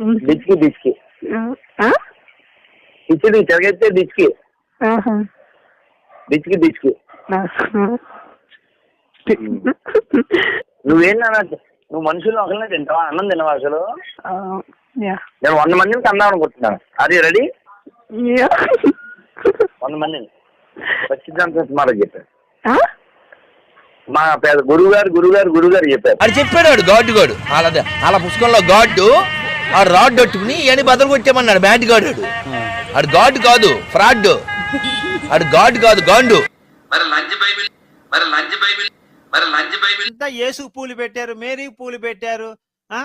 డిచ్కి డిచ్కి ఆ? ఇచ్చి తిరగైతే డిచ్కి. డిచ్కి డిచ్కి ఆహా. నువ్వేంటన్నా నువ్వు మనుషులు ఒకరినే తింటావా? అన్నం తినవా అసలు? ఆ, యా. నేను వంద మందిని కన్నా అనుకుంటున్నాను అది రెడీ? యా. వంద మందిని. ఖచ్చితంగా మాట చెప్పారు. ఆ? మా పేద గురువు గారు గురువు గారు గురువు గారు చెప్పారు. ఆడు చెప్పాడు వాడు గాడ్ గాడు. అలా అలా పుస్తకంలో గాడ్ ఆ రాడ్ పట్టుకుని ఇవన్నీ బదులు కొట్టేమన్నాడు బ్యాట్ గాడు. ఆడు గాడ్ కాదు ఫ్రాడ్ ఆడు గాడ్ కాదు గాండు. మరి లంచ్ బైబిల్ మరి లంచ్ బైబిల్ మరి లంచ్ బైబిల్. అంతా పూలు పెట్టారు మేరీకి పూలు పెట్టారు ఆ?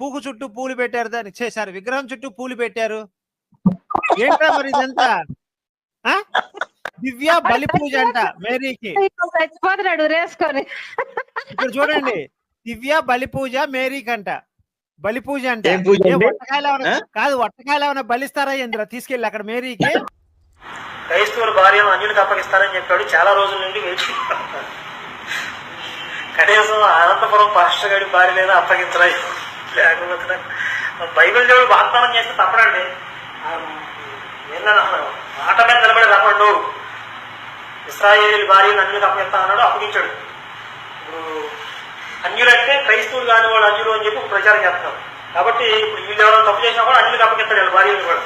పూకు చుట్టూ పూలు పెట్టారు దాన్ని చేశారు విగ్రహం చుట్టూ పూలు పెట్టారు. ఏంట్రా మరి ఇదంతా? ఆ? దివ్య బలి పూజ అంట మేరీకి. చచ్చిపోతున్నాడు రేసుకొని. ఇక్కడ చూడండి దివ్య బలి పూజ మేరీకి అంట బలి పూజ అంట కాదు వట్టకాయలు ఏమైనా బలిస్తారా ఇంద్ర తీసుకెళ్ళి అక్కడ మేరీకి? క్రైస్తవుల భార్యను అన్యులకు అప్పగిస్తానని చెప్పాడు. చాలా రోజుల నుండి వేచి కనీసం అనంతపురం పాస్టర్ గారి భార్య లేదా అప్పగించరా లేకపోతే బైబిల్ దేవుడు వాగ్దానం చేస్తే తప్పడండి. ఆ, ఏందని అసలు మాట మీద నిలబడి రాకుండా ఇస్రాయేల్ భార్యను అన్యులకు అప్పగిస్తా అన్నాడు అప్పగించాడు. ఇప్పుడు అన్యులంటే క్రైస్తవులు కాని వాడు అన్యులు అని చెప్పి ప్రచారం చేస్తున్నారు. కాబట్టి ఇప్పుడు వీళ్ళు ఎవరైనా తప్పు చేసినా కూడా అన్యులకు అప్పగిస్తాడు వాళ్ళ భార్యలు కూడా.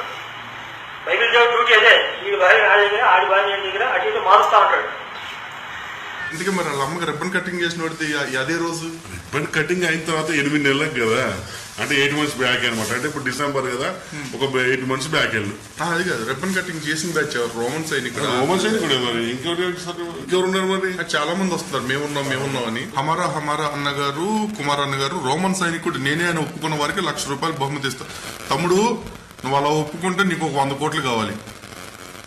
బైబిల్ దేవుడు డ్యూటీ అదే. వీడి భార్య ఆడి దగ్గర ఆడి భార్య దగ్గర అటు ఇటు మారుస్తా ఉంటాడు. అందుకే మరి వాళ్ళ అమ్మకి రిబ్బన్ కటింగ్ చేసిన వాడితే అదే రోజు? రిబ్బన్ కటింగ్ అయిన తర్వాత ఎనిమిది నెలలకు కదా? అంటే ఎయిట్ మంత్స్ బ్యాక్ అనమాట అంటే ఇప్పుడు డిసెంబర్ కదా? ఒక ఎయిట్ మంత్స్ బ్యాక్ వెళ్ళు అది కాదు. రిబ్బన్ కటింగ్ చేసిన బ్యాచ్ రోమన్ సైనికుడు? రోమన్ సైన్ కూడా మరి. ఇంకెవరు ఇంకెవరు ఉన్నారు మరి? చాలా మంది వస్తారు మేమున్నాం మేమున్నాం అని. హమారా హమారా అన్న గారు కుమార్ అన్న గారు రోమన్ సైనికుడు. నేనే అని ఒప్పుకున్న వారికి లక్ష రూపాయలు బహుమతి ఇస్తా. తమ్ముడు నువ్వు అలా ఒప్పుకుంటే నీకు ఒక వంద కోట్లు కావాలి.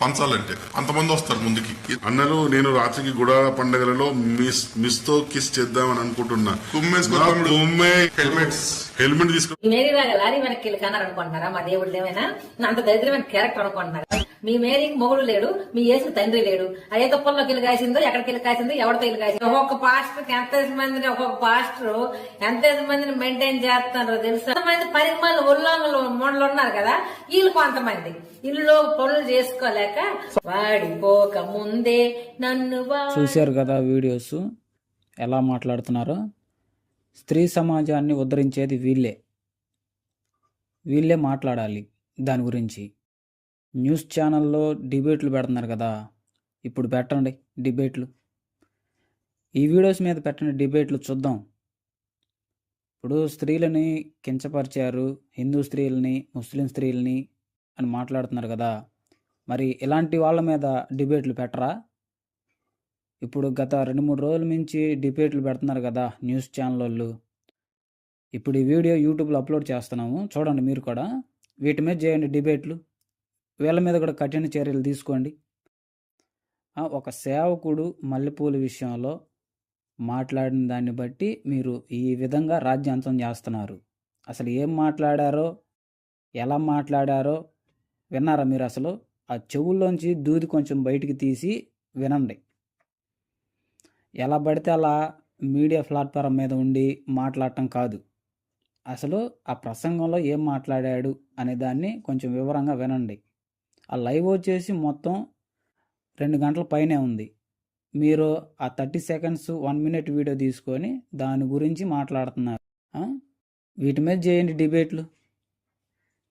పంచాలంటే అంతమంది వస్తారు ముందుకి. అన్నలు నేను రాత్రికి గుడాల పండుగలలో మిస్ మిస్తో కిస్ చేద్దామని అనుకుంటున్నా. హెల్మెట్స్. హెల్మెట్ తీసుకు. మేరీ లాగా లారీ వెనక్కి వెళ్ళి కన్నారు అనుకుంటున్నారా మా దేవుడు ఏమైనా అంత దరిద్రమైన క్యారెక్టర్ అనుకుంటున్నారా? మీ మేరీకి మొగుడు లేడు మీ యేసు తండ్రి లేడు. ఏ తుప్పల్లోకి వెళ్ళి కాసిందో ఎక్కడికి వెళ్ళి కాసిందో ఎవరితో వెళ్ళి కాసిందో. ఒక్కొక్క పాస్టర్ ఎంత మందిని ఒక్కొక్క పాస్టర్ ఎంత మందిని మెయింటైన్ చేస్తున్నారో తెలుసా? మంది పరిమాణాలు ఉల్లంఘలు మూడలు ఉన్నారు కదా వీళ్ళు కొంతమంది. ఇల్లు పనులు చేసుకోలేక వాడిపోక ముందే నన్ను చూశారు కదా వీడియోస్ ఎలా మాట్లాడుతున్నారో? స్త్రీ సమాజాన్ని ఉద్ధరించేది వీళ్ళే. వీళ్ళే మాట్లాడాలి దాని గురించి. న్యూస్ ఛానల్లో డిబేట్లు పెడుతున్నారు కదా. ఇప్పుడు పెట్టండి డిబేట్లు. ఈ వీడియోస్ మీద పెట్టండి డిబేట్లు చూద్దాం. ఇప్పుడు స్త్రీలని కించపరిచారు హిందూ స్త్రీలని ముస్లిం స్త్రీలని అని మాట్లాడుతున్నారు కదా. మరి ఇలాంటి వాళ్ళ మీద డిబేట్లు పెట్టరా? ఇప్పుడు గత రెండు మూడు రోజుల నుంచి డిబేట్లు పెడుతున్నారు కదా న్యూస్ ఛానల్ వాళ్ళు ఇప్పుడు ఈ వీడియో యూట్యూబ్లో అప్లోడ్ చేస్తున్నాము. చూడండి మీరు కూడా. వీటి మీద చేయండి డిబేట్లు. వీళ్ళ మీద కూడా కఠిన చర్యలు తీసుకోండి. ఒక సేవకుడు మల్లెపూల విషయంలో మాట్లాడిన దాన్ని బట్టి మీరు ఈ విధంగా రాజ్యాంతం చేస్తున్నారు. అసలు ఏం మాట్లాడారో ఎలా మాట్లాడారో విన్నారా మీరు అసలు? ఆ చెవుల్లోంచి దూది కొంచెం బయటికి తీసి వినండి. ఎలా పడితే అలా మీడియా ప్లాట్ఫారం మీద ఉండి మాట్లాడటం కాదు. అసలు ఆ ప్రసంగంలో ఏం మాట్లాడాడు అనే దాన్ని కొంచెం వివరంగా వినండి. ఆ లైవ్ వచ్చేసి మొత్తం రెండు గంటల పైనే ఉంది. మీరు ఆ thirty seconds one minute video తీసుకొని దాని గురించి మాట్లాడుతున్నారు. వీటి మీద చేయండి డిబేట్లు.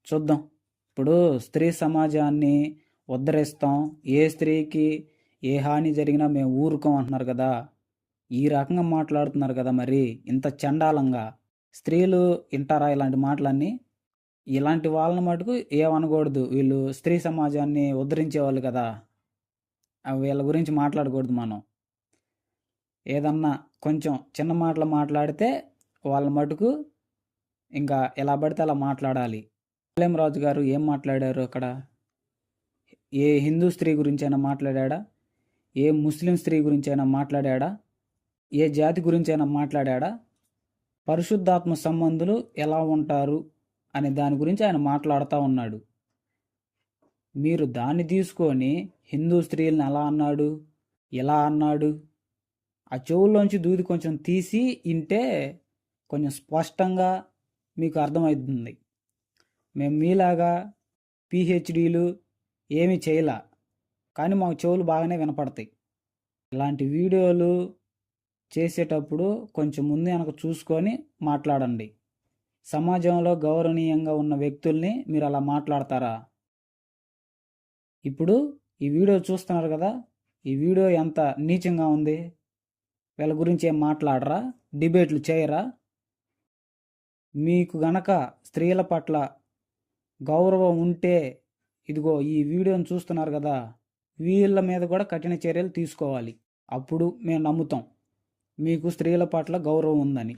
చూద్దాం. ఇప్పుడు స్త్రీ సమాజాన్ని ఉద్ధరిస్తాం. ఏ స్త్రీకి ఏ హాని జరిగినా మేము ఊరుకోం అంటున్నారు కదా. ఈ రకంగా మాట్లాడుతున్నారు కదా మరి. ఇంత చండాలంగా. స్త్రీలు వింటారా ఇలాంటి మాటలన్నీ? ఇలాంటి వాళ్ళని మటుకు ఏమనకూడదు. వీళ్ళు స్త్రీ సమాజాన్ని ఉద్ధరించే వాళ్ళు కదా వీళ్ళ గురించి మాట్లాడకూడదు మనం. ఏదన్నా కొంచెం చిన్న మాటలు మాట్లాడితే వాళ్ళ మటుకు ఇంకా ఎలా పడితే అలా మాట్లాడాలి. రాజు గారు ఏం మాట్లాడారు అక్కడ? ఏ హిందూ స్త్రీ గురించి అయినా మాట్లాడా ఏ ముస్లిం స్త్రీ గురించి అయినా మాట్లాడా ఏ జాతి గురించి అయినా మాట్లాడా పరిశుద్ధాత్మ సంబంధులు ఎలా ఉంటారు? అనే దాని గురించి ఆయన మాట్లాడుతూ ఉన్నాడు. మీరు దాన్ని తీసుకొని హిందూ స్త్రీలను ఎలా అన్నాడు? ఎలా అన్నాడు? ఆ చెవుల్లోంచి దూది కొంచెం తీసి ఇంటే కొంచెం స్పష్టంగా మీకు అర్థమవుతుంది. మేము మీలాగా పిహెచ్డీలు ఏమీ చేయలా. కానీ మాకు చెవులు బాగానే వినపడతాయి. ఇలాంటి వీడియోలు చేసేటప్పుడు కొంచెం ముందు వెనక చూసుకొని మాట్లాడండి. సమాజంలో గౌరవనీయంగా ఉన్న వ్యక్తుల్ని మీరు అలా మాట్లాడతారా? ఇప్పుడు ఈ వీడియో చూస్తున్నారు కదా ఈ వీడియో ఎంత నీచంగా ఉంది? వీళ్ళ గురించి ఏం మాట్లాడరా? డిబేట్లు చేయరా? మీకు గనక స్త్రీల పట్ల గౌరవం ఉంటే ఇదిగో ఈ వీడియోని చూస్తున్నారు కదా వీళ్ళ మీద కూడా కఠిన చర్యలు తీసుకోవాలి. అప్పుడు మేము నమ్ముతాం. మీకు స్త్రీల పట్ల గౌరవం ఉందని.